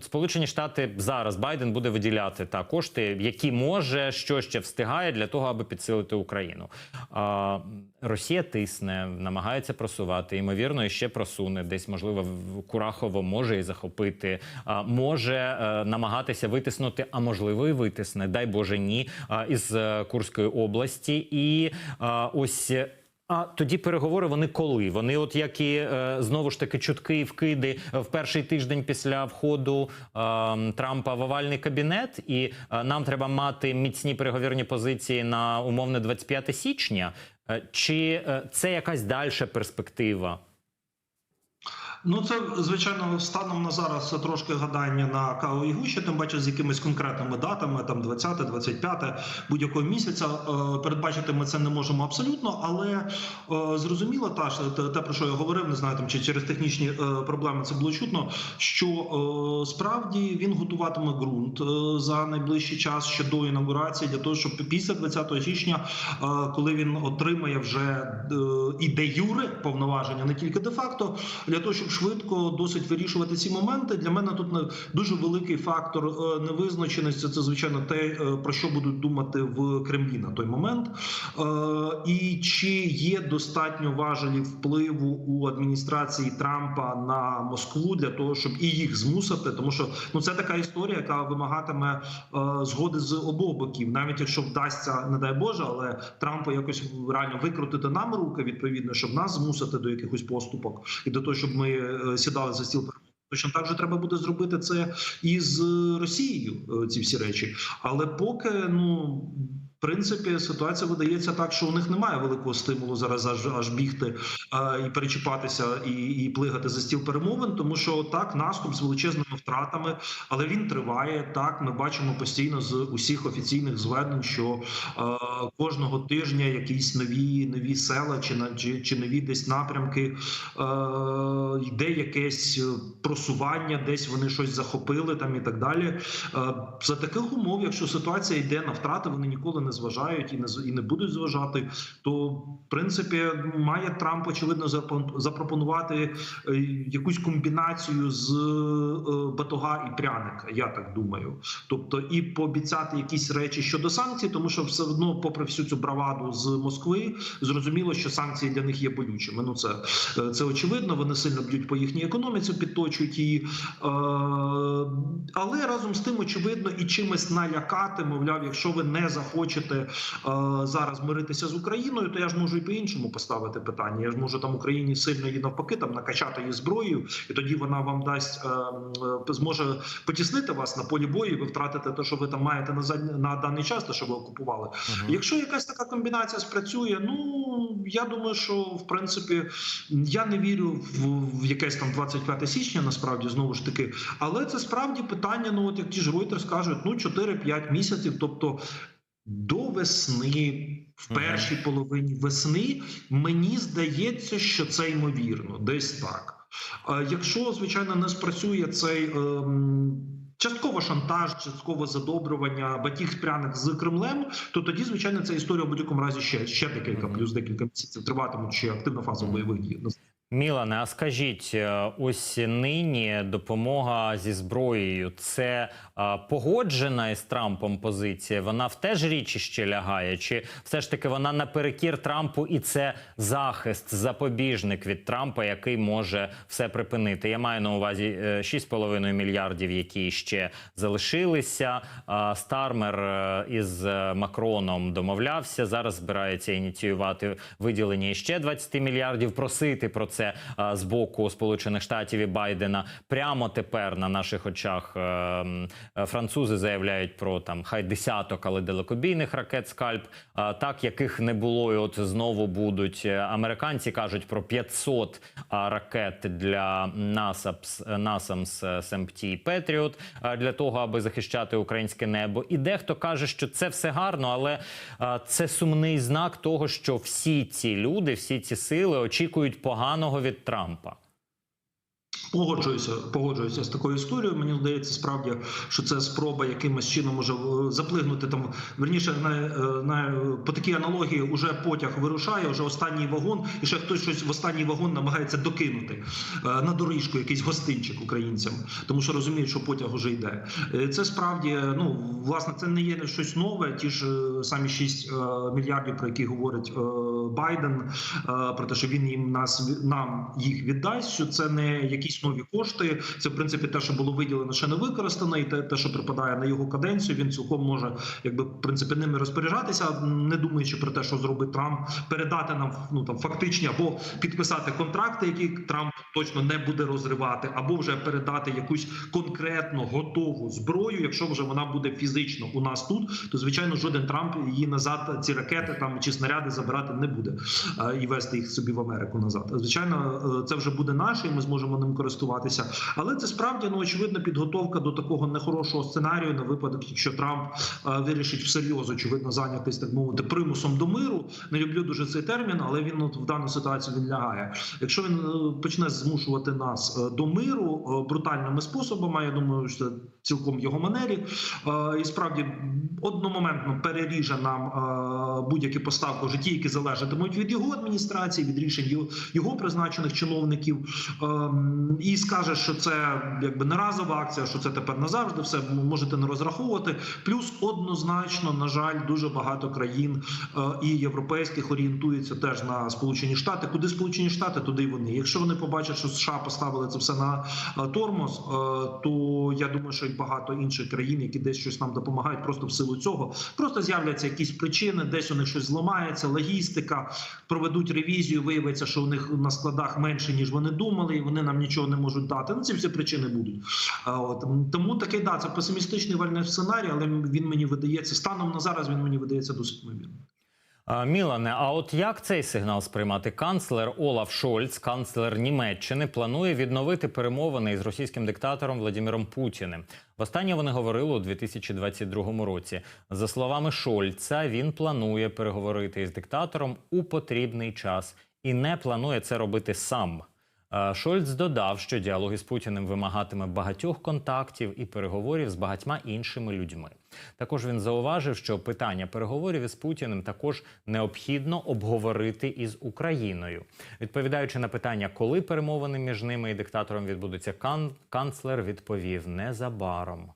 Сполучені Штати зараз Байден буде виділяти та кошти, які може, що ще встигає для того, аби підсилити Україну. А, Росія тисне, намагається просувати. Ймовірно, і ще просуне. Десь можливо Курахово може і захопити, а, може е, намагатися витиснути, а можливо, і витисне. Дай Боже, ні, а, із е, Курської області. І а, ось. Е, а тоді переговори вони коли? Вони, от як і е, знову ж таки чутки і вкиди в перший тиждень після входу е, Трампа в овальний кабінет, і е, нам треба мати міцні переговірні позиції на умовне 25 січня. Е, чи е, це якась дальша перспектива? Ну, це звичайно станом на зараз це трошки гадання на каву і гущі, тим паче з якимись конкретними датами, там 20, 25 будь-якого місяця. Е, Передбачити ми це не можемо абсолютно, але е, зрозуміло, та те, про що я говорив, не знаю там чи через технічні е, проблеми це було чутно. Що справді він готуватиме ґрунт за найближчий час ще до інаугурації, для того, щоб після 20 січня, коли він отримає вже і де юре повноваження, не тільки де факто, для того, щоб швидко досить вирішувати ці моменти. Для мене тут дуже великий фактор е, невизначеності. Це звичайно те, е, про що будуть думати в Кремлі на той момент, Е, і чи є достатньо важелів впливу у адміністрації Трампа на Москву для того, щоб і їх змусити, тому що ну це така історія, яка вимагатиме згоди з обох боків, навіть якщо вдасться, не дай Боже, але Трампу якось реально викрутити нам руки відповідно, щоб нас змусити до якихось поступок і до того, щоб ми сідали за стіл. Точно так же треба буде зробити це і з Росією. е, Ці всі речі, але поки ну. Принципі, ситуація видається так, що у них немає великого стимулу зараз аж аж бігти а, і перечіпатися, і, і плигати за стіл перемовин, тому що так наступ з величезними втратами, але він триває. Так ми бачимо постійно з усіх офіційних зведень, що е, кожного тижня якісь нові нові села чи на чи, чи нові десь напрямки е, йде якесь просування, десь вони щось захопили там і так далі. Е, за таких умов, якщо ситуація йде на втрати, вони ніколи не зважають і не і не будуть зважати. То в принципі має Трамп очевидно запропонувати е, якусь комбінацію з е, батога і пряника. Я так думаю. Тобто, і пообіцяти якісь речі щодо санкцій, тому що все одно, попри всю цю браваду з Москви, зрозуміло, що санкції для них є болючими. Ну це, е, це очевидно. Вони сильно б'ють по їхній економіці, підточують її. Але разом з тим, очевидно, і чимось налякати, мовляв, якщо ви не захочете е, зараз миритися з Україною, то я ж можу і по-іншому поставити питання. Я ж можу там Україні сильно її навпаки там накачати її зброєю, і тоді вона вам дасть е, е, зможе потіснити вас на полі бою. і Ви втратите те, що ви там маєте на зад- на даний час, те, що ви окупували. Якщо якась така комбінація спрацює, ну я думаю, що в принципі я не вірю в, в якесь там 25 січня, насправді знову ж таки, але це справді питання. Ну от як ті ж Reuters кажуть, ну 4-5 місяців, тобто. До весни, в першій половині весни, мені здається, що це ймовірно, десь так. Якщо, звичайно, не спрацює цей ем, частково шантаж, частково задобрювання батіг пряник з Кремлем, то тоді, звичайно, ця історія в будь-якому разі ще, ще декілька, плюс декілька місяців триватимуть ще активна фаза бойових дій. Мілане, а скажіть, е, ось нині допомога зі зброєю це е, погоджена із Трампом позиція? Вона в теж річі ще лягає? Чи все ж таки вона наперекір Трампу і це захист, запобіжник від Трампа, який може все припинити? Я маю на увазі е, 6,5 мільярдів, які ще залишилися. Стармер е, із е, Макроном домовлявся. Зараз збирається ініціювати виділення ще 20 мільярдів. Просити про це е, з боку Сполучених Штатів і Байдена. Прямо тепер на наших очах е, м, е, французи заявляють про там хай десяток, але далекобійних ракет скальп, е, так яких не було, і от знову будуть. Американці кажуть про 500 ракет для NASAMS, NASAMS СМПТ і Петріот для того, аби захищати українське небо. І дехто каже, що це все гарно, але це сумний знак того, що всі ці люди, всі ці сили очікують поганого від Трампа. Погоджуюся, погоджуюся з такою історією. Мені здається, справді, що це спроба якимось чином може е, заплигнути там. Верніше на, е, на по такій аналогії уже потяг вирушає, вже останній вагон, і ще хтось щось в останній вагон намагається докинути е, на доріжку, якийсь гостинчик українцям, тому що розуміють, що потяг уже йде. Це справді ну власне це не є щось нове. Ті ж самі 6 мільярдів, про які говорить Байден, про те, що він їм нас нам їх віддасть. Що це не якісь нові кошти. Це в принципі те, що було виділено, ще не використано, і те, те, що припадає на його каденцію. Він цілком може, якби в принципі, ними розпоряджатися, не думаючи про те, що зробить Трамп, передати нам ну там фактичні або підписати контракти, які Трамп точно не буде розривати, або вже передати якусь конкретно готову зброю. Якщо вже вона буде фізично у нас тут, то звичайно жоден Трамп її назад, ці ракети там чи снаряди забирати не буде е, і вести їх собі в Америку назад. Звичайно, е, це вже буде наше, і ми зможемо ним користуватися. Але це справді ну очевидно підготовка до такого нехорошого сценарію на випадок, якщо Трамп е, вирішить всерйоз, очевидно, зайнятися так мовити примусом до миру. Не люблю дуже цей термін, але він от, в дану ситуацію він лягає. Якщо він е, почне змушувати нас е, до миру брутальними способами, я думаю, що цілком його манері, і справді одномоментно переріже нам будь-які поставки в житті, які залежатимуть від його адміністрації, від рішень його, його призначених чиновників, ем, і скаже, що це якби не разова акція, що це тепер назавжди. Все можете не розраховувати. Плюс однозначно, на жаль, дуже багато країн е, і європейських орієнтується теж на Сполучені Штати. Куди Сполучені Штати, туди й вони. Якщо вони побачать, що США поставили це все на е, тормоз, е, то я думаю, що і багато інших країн, які десь щось нам допомагають, просто в силу цього, просто з'являться якісь причини, десь у них щось зламається, логістика, проведуть ревізію. Виявиться, що у них на складах менше ніж вони думали, і вони нам нічого не можуть дати. Ну ці всі причини будуть. А от тому такий да, це песимістичний вальний сценарій, але він мені видається станом на зараз. Він мені видається досить ймовірним. Мілане, а от як цей сигнал сприймати? Канцлер Олаф Шольц, канцлер Німеччини, планує відновити перемовини із російським диктатором Владимиром Путіним. Востаннє вони говорили у 2022 році. За словами Шольца, він планує переговорити із диктатором у потрібний час і не планує це робити сам. Е, Шольц додав, що діалоги з Путіним вимагатиме багатьох контактів і переговорів з багатьма іншими людьми. Також він зауважив, що питання переговорів із Путіним також необхідно обговорити із Україною. Відповідаючи на питання, коли перемовини між ними і диктатором відбудуться, кан- канцлер відповів незабаром.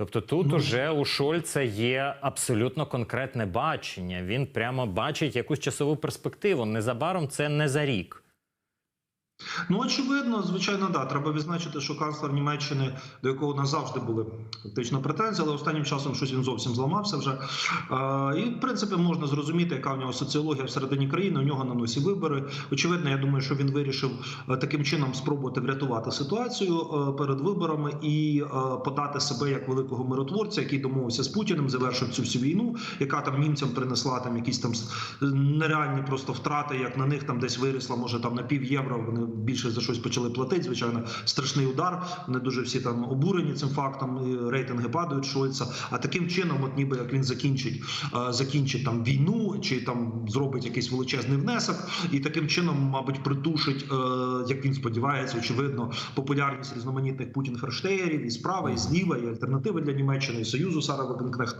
Тобто тут Ну, уже у Шольца є абсолютно конкретне бачення. Він прямо бачить якусь часову перспективу. Незабаром це не за рік. Ну, очевидно, звичайно, да. Треба відзначити, що канцлер Німеччини, до якого у нас завжди були фактично претензії, але останнім часом щось він зовсім зламався вже. І, в принципі, можна зрозуміти, яка в нього соціологія всередині країни. У нього на носі вибори. Очевидно, я думаю, що він вирішив е, таким чином спробувати врятувати ситуацію е, перед виборами і е, подати себе як великого миротворця, який домовився з Путіним, завершив цю всю війну, яка там німцям принесла там якісь там нереальні просто втрати, як на них там десь вирісла, може там на пів євро. Вони більше за щось почали платити. Звичайно, страшний удар. Вони дуже всі там обурені цим фактом. Рейтинги падають Шольца. А таким чином, от ніби як він закінчить, е, закінчить там війну, чи там зробить якийсь величезний внесок, і таким чином, мабуть, притушить, е, як він сподівається, очевидно, популярність різноманітних Путін Ферштеєрів і справа, і зліва, і альтернативи для Німеччини, і союзу Сара Вагенкнехт.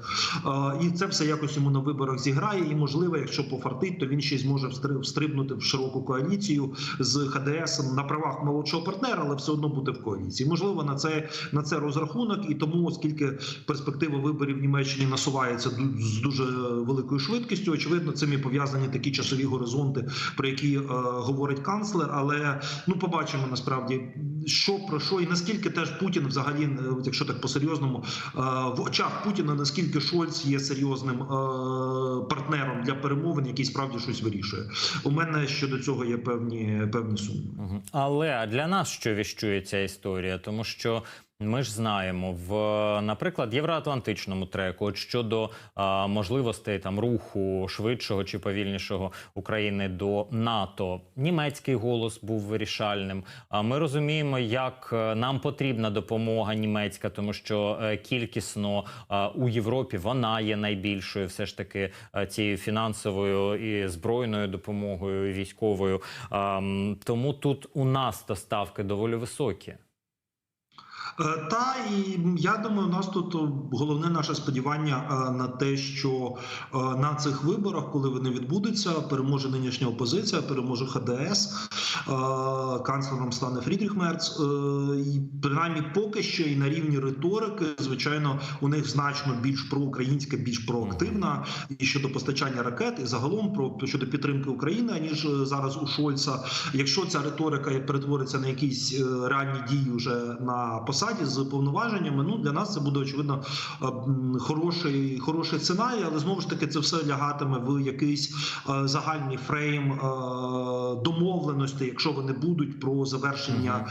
Е, І це все якось йому на виборах зіграє. І можливо, якщо пофартить, то він ще й зможе встрибнути в широку коаліцію з ХДС на правах молодшого партнера, але все одно бути в коаліції. Можливо, на це на це розрахунок, і тому, оскільки перспектива виборів в Німеччині насувається з дуже великою швидкістю, очевидно, цим і пов'язані такі часові горизонти, про які е, говорить канцлер. Але ну побачимо насправді, що про що, і наскільки теж Путін, взагалі, е, якщо так по серйозному, е, в очах Путіна наскільки Шольц є серйозним е, партнером для перемовин, який справді щось вирішує. У мене щодо цього є певні певні сумніви. Але для нас що віщує ця історія? Тому що Ми ж знаємо в, наприклад, євроатлантичному треку щодо а, можливостей там руху швидшого чи повільнішого України до НАТО. Німецький голос був вирішальним. А ми розуміємо, як е, нам потрібна допомога німецька, тому що е, кількісно а, у Європі вона є найбільшою, все ж таки е, цією фінансовою і збройною допомогою, і військовою. А, тому тут у нас то ставки доволі високі. Е, Та і я думаю, у нас тут головне наше сподівання е, на те, що е, на цих виборах, коли вони відбудуться, переможе нинішня опозиція, переможе ХДС, канцлером стане Фрідріх Мерц. І принаймні поки що і на рівні риторики, звичайно, у них значно більш проукраїнська, більш проактивна і щодо постачання ракет, і загалом про щодо підтримки України, аніж зараз у Шольца. Якщо ця риторика перетвориться на якісь реальні дії вже на посаді з повноваженнями, ну для нас це буде очевидно е, хороший, хороший сценарій, але знову ж таки це все лягатиме в якийсь е, загальний фрейм е, домовленості, якщо вони будуть про завершення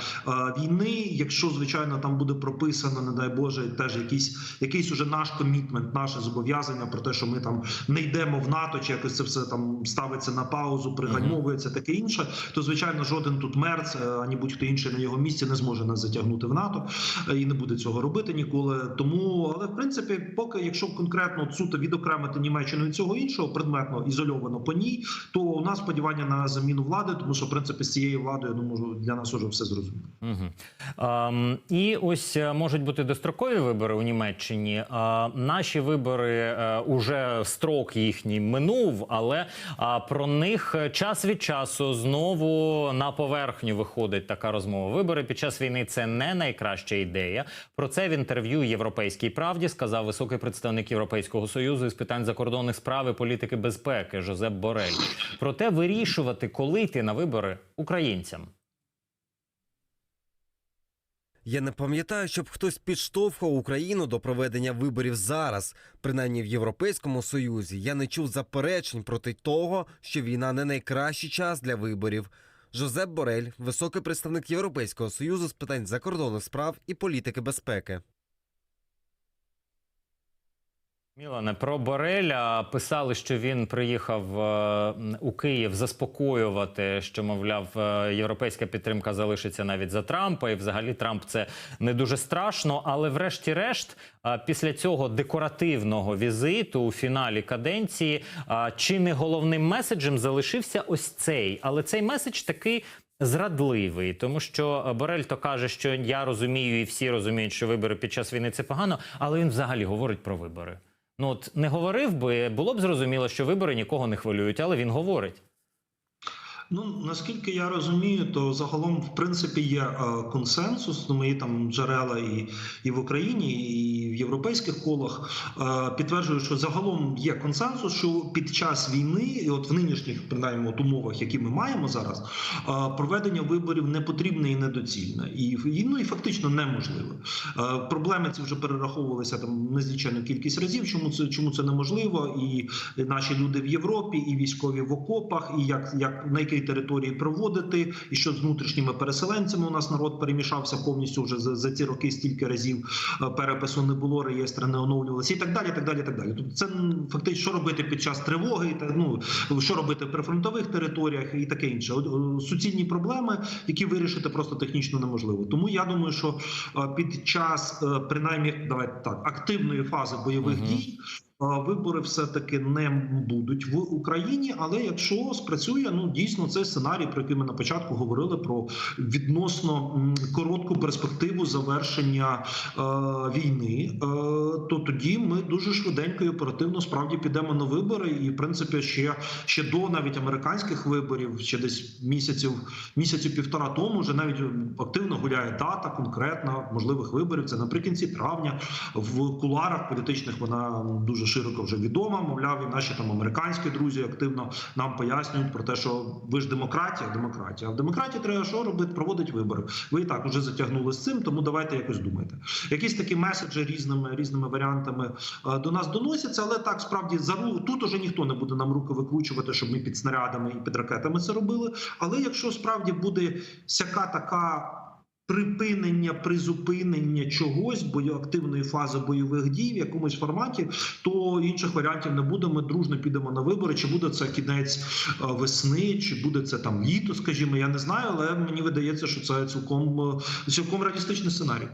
війни. Якщо звичайно там буде прописано, не дай Боже, теж якийсь якийсь уже наш комітмент, наше зобов'язання про те, що ми там не йдемо в НАТО, чи якось це все там ставиться на паузу, пригальмовується таке інше. То звичайно, жоден тут мерц, ані будь-хто інший на його місці не зможе нас затягнути в НАТО і не буде цього робити ніколи. Тому, але в принципі, поки якщо конкретно суто відокремити Німеччину від цього іншого, предметно ізольовано по ній, то у нас сподівання на заміну влади, тому що в принципі з цією владою я думаю, для нас уже все зрозуміло. Угу. Ем, і ось е, можуть бути дострокові вибори у Німеччині. Е, наші вибори е, уже строк їхній минув, але е, про них час від часу знову на поверхню виходить така розмова. Вибори під час війни це не найкраща ідея. Про це в інтерв'ю Європейській правді сказав високий представник Європейського союзу із питань закордонних справ і політики безпеки Жозеп Борель. Проте вирішувати, коли йти на вибори українцям. Я не пам'ятаю, щоб хтось підштовхував Україну до проведення виборів зараз. Принаймні в Європейському Союзі я не чув заперечень проти того, що війна не найкращий час для виборів. Жозеп Борель, високий представник Європейського союзу з питань закордонних справ і політики безпеки. Мілане, про Бореля писали, що він приїхав е, у Київ заспокоювати, що мовляв, е, європейська підтримка залишиться навіть за Трампа, і взагалі Трамп це не дуже страшно. Але, врешті-решт, е, після цього декоративного візиту у фіналі каденції, чи не головним меседжем залишився ось цей, але цей меседж такий. Зрадливий, тому що Борель то каже, що я розумію, і всі розуміють, що вибори під час війни це погано, але він взагалі говорить про вибори. Ну от не говорив би, було б зрозуміло, що вибори нікого не хвилюють, але він говорить. Ну наскільки я розумію, то загалом в принципі є е, консенсус. Ну, мої там джерела і, і в Україні, і в європейських колах е, підтверджують, що загалом є консенсус, що під час війни, і от в нинішніх принаймні от умовах, які ми маємо зараз, е, проведення виборів не потрібне і недоцільне, і, ну і фактично неможливе. Проблеми ці вже перераховувалися там незлічену кількість разів. Чому це чому це неможливо? І наші люди в Європі, і військові в окопах, і як, як на якій території проводити, і що з внутрішніми переселенцями у нас народ перемішався повністю вже за, за ці роки стільки разів е, перепису не було, реєстри не оновлювалися, і так далі. Так далі, так далі. Тобто це фактично що робити під час тривоги, та ну що робити при фронтових територіях і таке інше. Е, Суцільні проблеми, які вирішити просто технічно неможливо. Тому я думаю, що е, під час принаймні давайте так активної фази бойових Мгм. дій. Вибори все таки не будуть в Україні, але якщо спрацює, ну дійсно це сценарій, про який ми на початку говорили про відносно коротку перспективу завершення е, війни, е, то тоді ми дуже швиденько і оперативно справді підемо на вибори. І в принципі, ще ще до навіть американських виборів, ще десь місяців місяців півтора тому, вже навіть активно гуляє дата конкретна можливих виборів. Це наприкінці травня в куларах політичних вона дуже широко вже відома. Мовляв, і наші там американські друзі активно нам пояснюють про те, що ви ж демократія, демократія. А в демократії треба що робити? Проводить вибори. Ви і так вже затягнули з цим, тому давайте якось думайте. Якісь такі меседжі різними різними варіантами е, до нас доносяться, але так справді за тут уже ніхто не буде нам руки викручувати, щоб ми під снарядами і під ракетами це робили. Але якщо справді буде сяка така припинення, призупинення чогось активної фази бойових дій в якомусь форматі, то інших варіантів не буде. Ми дружно підемо на вибори. Чи буде це кінець е, весни, чи буде це там літо? Скажімо, я не знаю, але мені видається, що це цілком е, цілком реалістичний сценарій.